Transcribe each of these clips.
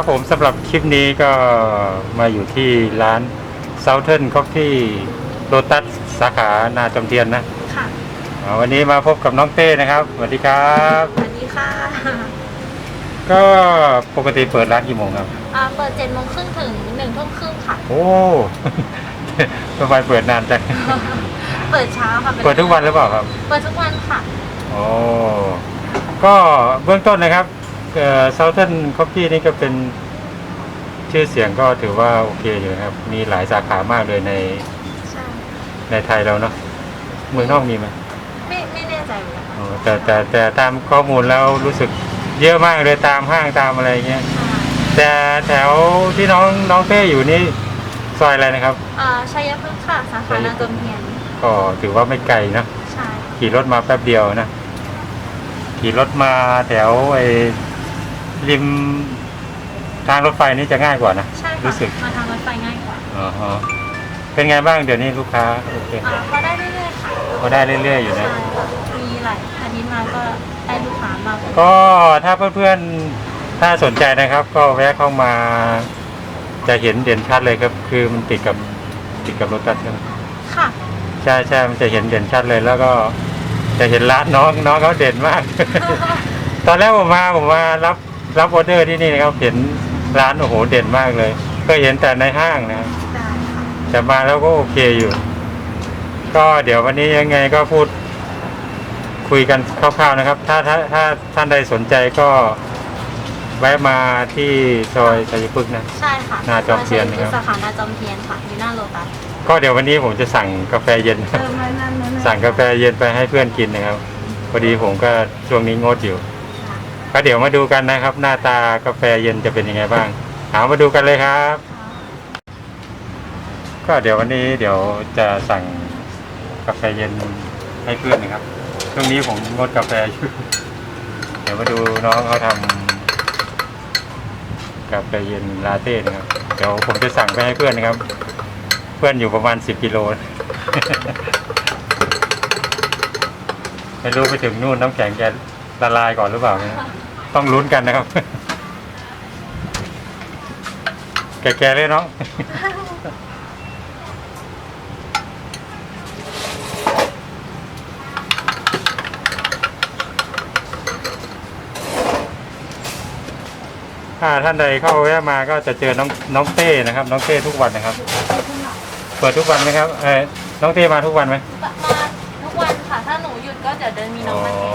ครับผมสำหรับคลิปนี้ก็มาอยู่ที่ร้าน Southern Coffee Lotus สาขานาจอมเทียนนะค่ะอ่าวันนี้มาพบกับน้องเต้นะครับสวัสดีครับ สวัสดีค่ะก็ปกติเปิดร้านกี่โมงครับ อ่าเปิดเจ็ดโมงครึ่งถึงหนึ่งทุ่มครึ่งค่ะ โอ้ ทำไมเปิดนานจังเปิดเช้าค่ะเปิดทุกวันหรือเปล่าครับ เปิดทุกวันค่ะ โอ้ก็เบื้องต้นนะครับ เอ่อ Southern Coffee นี่ก็เป็นชื่อเสียงก็ถือว่าโอเคอยู่นะครับ มีหลายสาขามากเลยในใช่ในไทยเราเนาะเมืองนอกมีไหมไม่ไม่แน่ใจเหมือนกันค่ะอ๋อแต่แต่แต่ตามข้อมูลแล้วรู้สึกเยอะมากเลยตามห้างตามอะไรเงี้ยแต่แถวที่น้องน้องเต้อยู่นี่ซอยอะไรนะครับ อ่าชัยพฤกษ์ค่ะสาขานาจมเทียนก็ถือว่าไม่ไกลนะ ใช่ขี่รถมาแป๊บเดียวนะ ขี่รถมาแถวไอ้ ริมทางรถไฟนี่จะง่ายกว่านะ ใช่ค่ะรู้สึก มาทางรถไฟง่ายกว่าอ๋อฮะเป็นไงบ้างเดี๋ยวนี้ลูกค้าโอเคอ่าพอได้เรื่อยๆค่ะก็ได้เรื่อยๆอยู่ใช่นะ ค่ะมีหลายอาทิตย์มาก็ได้ลูกค้ามากเลยก็ถ้าเพื่อนๆ ถ้าสนใจนะครับ ก็แวะเข้ามาจะเห็นเด่นชัดเลยครับ คือมันติดกับติดกับรถตัดใช่ไหมค่ะ ใช่ใช่มันจะเห็นเด่นชัดเลย แล้วก็จะเห็นร้านน้องน้องเขาเด่นมาก ตอนแรกผมมาผมมารับ รับออเดอร์ที่นี่นะครับเห็นร้านโอ้โหเด่นมากเลย ก็เห็นแต่ในห้างนะครับได้ค่ะแต่มาแล้วก็โอเคอยู่ ก็เดี๋ยววันนี้ยังไงก็พูดคุยกันคร่าวๆนะครับ ถ้าถ้าถ้าท่านใดสนใจก็แวะมาที่ซอยชัยพฤกษ์นะ ใช่ค่ะนาจอมเทียนนะครับ สาขานาจอมเทียนค่ะอยู่หน้าโลตัสก็เดี๋ยววันนี้ผมจะสั่งกาแฟเย็นเติมไว้นั่นนั่นสั่งกาแฟเย็นไปให้เพื่อนกินนะครับ พอดีผมก็ช่วงนี้งดอยู่ ก็เดี๋ยวมาดูกันนะครับ หน้าตากาแฟเย็นจะเป็นยังไงบ้างเอามาดูกันเลยครับ ก็เดี๋ยววันนี้เดี๋ยวจะสั่งกาแฟเย็นให้เพื่อนนะครับช่วงนี้ผมงดกาแฟอยู่เดี๋ยวมาดูน้องเขาทำกาแฟเย็นลาเต้นะครับเดี๋ยวผมจะสั่งไปให้เพื่อนนะครับ เพื่อนอยู่ประมาณสิบกิโลไม่รู้ไปถึงนู่นน้ำแข็งแก ละลายก่อนหรือเปล่าเนี่ยต้องลุ้นกันนะครับ แก่ๆเลยเนาะถ้าท่านใดเข้าแวะมาก็จะเจอน้องน้องเต้นะครับ น้องเต้ทุกวันนะครับ เปิดทุกวันไหมครับ เออน้องเต้มาทุกวันไหมมาทุกวันค่ะ ถ้าหนูหยุดก็ เดี๋ยวเดินมีน้อ๋อองมาแทน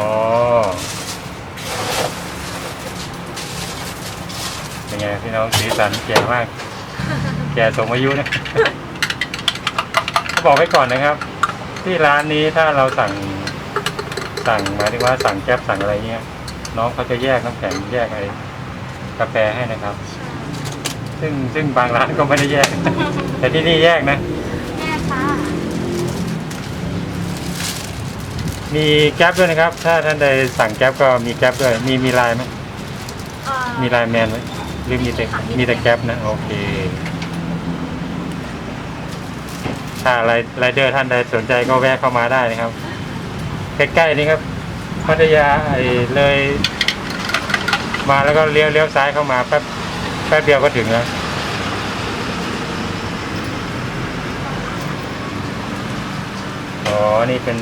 เป็นไงพี่น้องสีสันแก่มาก แก่สมอายุนะบอกไว้ก่อนนะครับ ที่ร้านนี้ถ้าเราสั่งสั่งหมายถึงว่าสั่งแก๊ปสั่งอะไรเงี้ย น้องเขาจะแยกน้ำแข็งแยกอะไรกาแฟให้นะครับ ซึ่งซึ่งบางร้านก็ไม่ได้แยก แต่ที่นี่แยกนะ ม่ค่ะนมีแก๊ปด้วยนะครับ ถ้าท่านใดสั่งแก๊ปก็มีแก๊ปด้วย มีมีไลน์ไหมเอ่อมีไลน์แมนไหมหรือมีแต่ค่ะมีมีแต่แก๊ปนะโอเค ถ้าไรไรเดอร์ท่านใดสนใจก็แวะเข้ามาได้นะครับ ใกล้ๆนี่ครับพัทยาไอ้เลย มาแล้วก็เลี้ยวเลี้ยวซ้ายเข้ามาแป๊บแป๊บเดียวก็ถึงแล้ว อ๋อ นี่เป็น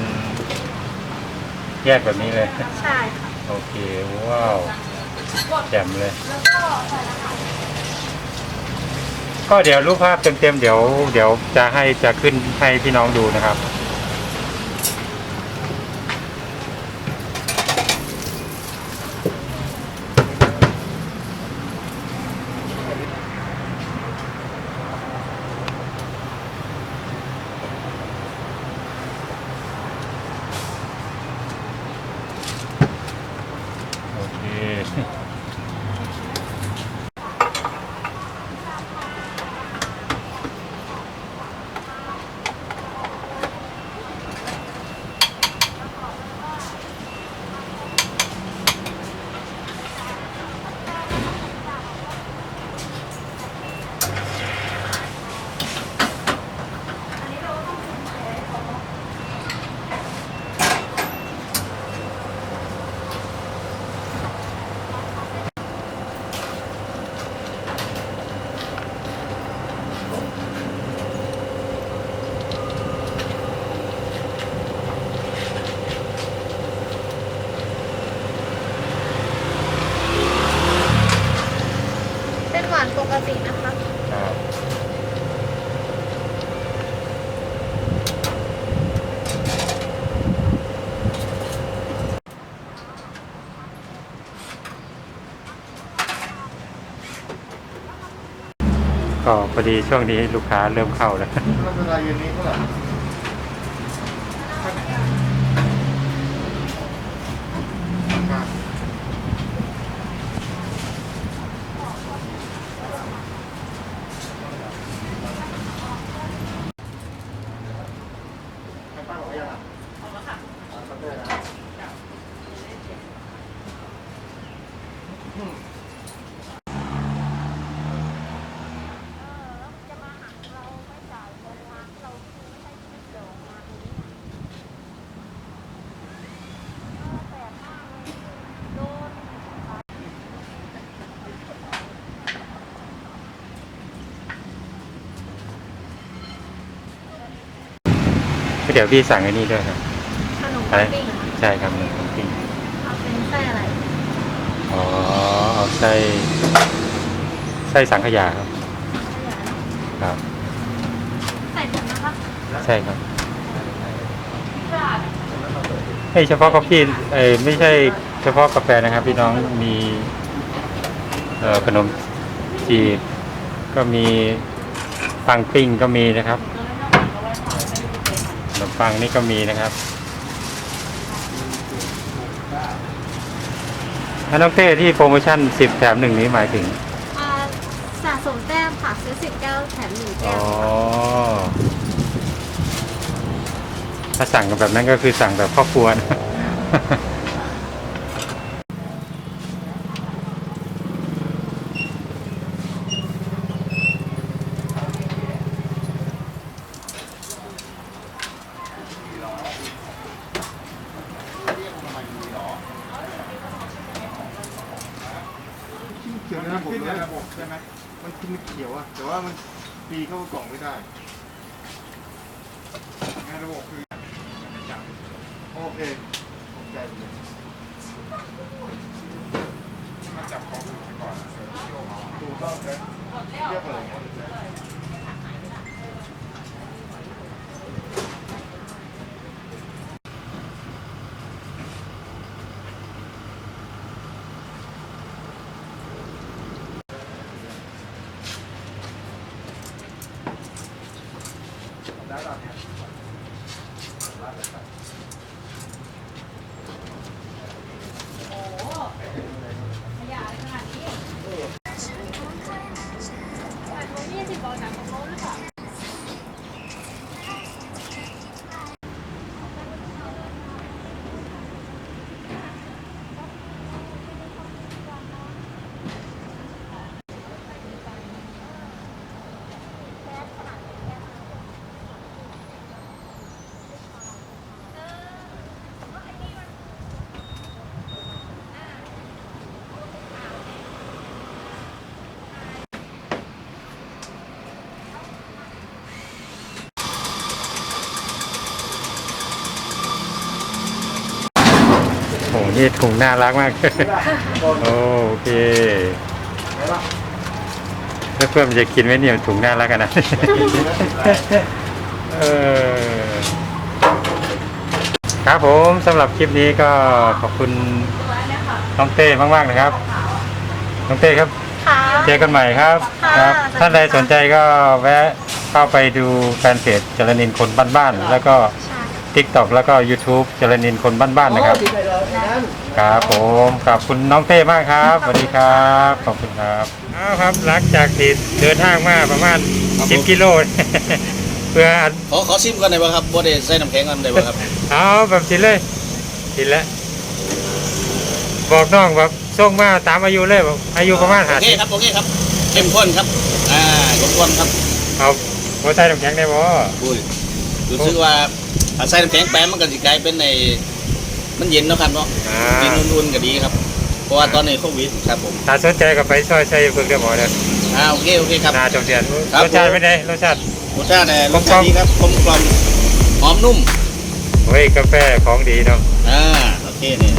แยกแบบนี้เลย ใช่ค่ะโอเค ว้าวแจ่มเลยก็เดี๋ยวรูปภาพเต็มๆเดี๋ยว เดี๋ยวจะให้จะขึ้นให้พี่น้องดูนะครับ โานปกตินะคะ ครับก็พอดีช่วงนี้ลูกค้าเริ่มเข้าแล้วแล้วเวลาเย็นนี้เท่าไหร่ เดี๋ยวพี่สั่งไอ้นี่ด้วยครับ ขนมอะไรปิ้งค่ะใช่ครับหนึ่งปิ้งเอาเป็นไส้อะไร อ๋อเอาไส้ไส้สังขยาครับครับ ใส่ถุงนะคะใช่ครับไม่เฉพาะกาแฟเอ้ยไม่ใช่เฉพาะกาแฟนะครับ พี่น้องมีเอ่อขนมจีบก็มีปังปิ้งก็มีนะครับ ขนมปังนี่ก็มีนะครับอันน้องเต้ที่โปรโมชั่น 10 แถมหนึ่งนี้หมายถึง อ่าสะสมแต้มค่ะซื้อสิบแก้วแถมหนึ่งแก้อ๋อวถ้าสั่งกันแบบนั้นก็คือสั่งแบบครอบครัวนะ เขียวในระบบในระบบใช่ไหมมันขึ้นเขียวอะ แต่ว่ามันปีเข้ากล่องไม่ได้งานระบบคือโอเคขอบใจเลยมาจับของไปก่อนถูกต้องเลยเรียบร้อย โอ้ โอ้นี่ถุงน่ารักมากโอโอเคแล้วเพื่อนมันจะกินไหมเนี่ยถุงน่ารักกันนะเออครับผมสำหรับคลิปนี้ก็ขอบคุณน้องเต้มากๆนะครับ น้องเต้ครับค่ะเจอกันใหม่ครับค่ะครับสวัสดีค่ะท่านใดสนใจก็แวะเข้าไปดูแฟนเพจจรนินคนบ้านๆแล้วก็ ใช่ TikTok แล้วก็ YouTube จรนินคนบ้านๆนะครับ ครับผมขอบคุณน้องเต้มากครับสวัสดีครับขอบคุณครับเอาครับหลังจากที่เดินทางมาประมาณ10กิโล เพื่ออัดขอขอซิมก่อนได้ป่ะครับบ่ได้ใส่น้ำแข็งก่อนได้ป่ะครับ เอาแบบสิเลยสิแล้วบอกน้องแบบส่งมาตามอายุเลยบอกอายุประมาณโอหาเคสิบครับโอเคครับเข้มข้นครับ อ่าเข้มข้นครับเอาหัวใจน้ำแข็งได้บ่อุ้ย รู้สึกว่าถ้าใส่น้ำแข็งแป๊บมันก็สิกลายเป็นในมันเย็นเนาะครับเนาะอ่ากินอุ่นๆก็ดีครับ เพราะว่าตอนนี้โควิดครับผมถ้าสนใจก็ไปซอยใส่เพิ่งได้บ่เด้ออ่าโอเคโอเคครับ นาจงเดียนครับ รสชาติผมเป็นไงรสชาติ รสชาติเนี่ยกลรมสกล่ชาอมติดีครับกลมกล่อมหอมนุ่ม เฮ้ยกาแฟของดีเนาะ อ่าโอเคนี่